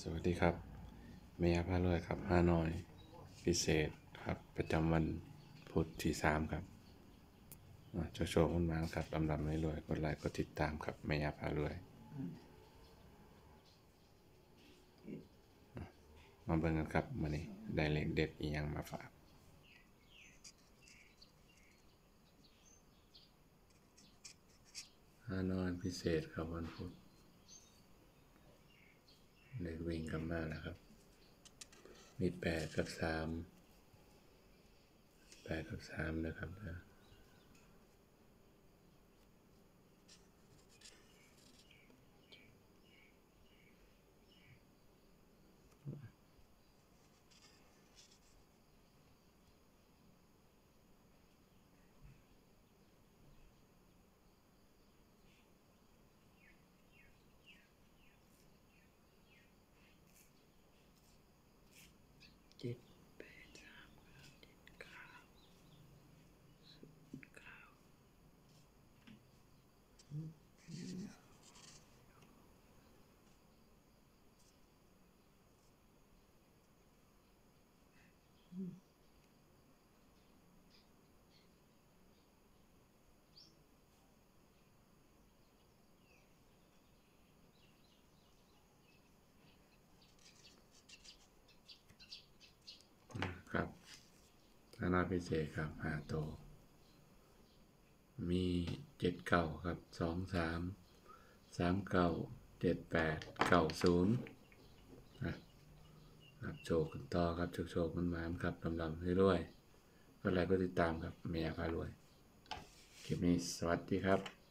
สวัสดีครับเมียพาเลยครับฮานอย พิเศษครับ ประจำวันพุธที่สามครับโชว์โชว์มันมาครับลำดับไม่รวยกดไลค์กดติดตามครับเมียพารวยมาเบิ่งกันครับมานี่ได้เลขเด็ดอีหยังมาฝากฮานอยพิเศษครับวันพุธ เด็กวิ่งกลับมาแล้วครับ มีแปดกับสามแปดกับสามนะครับนะเจ็ดแปดสามเจ็ดเก้าศูนย์เก้า ครับนานาพิเศษครับหาโต มี เจ็ดเก้าครับสองสามสามเก้าเจ็ดแปดเก้าศูนย์ครับโชคกันต่อครับโชคโชคมันมาครับลำลำเรื่อยๆก็อะไรก็ติดตามครับเมียพารวย คลิปนี้สวัสดีครับ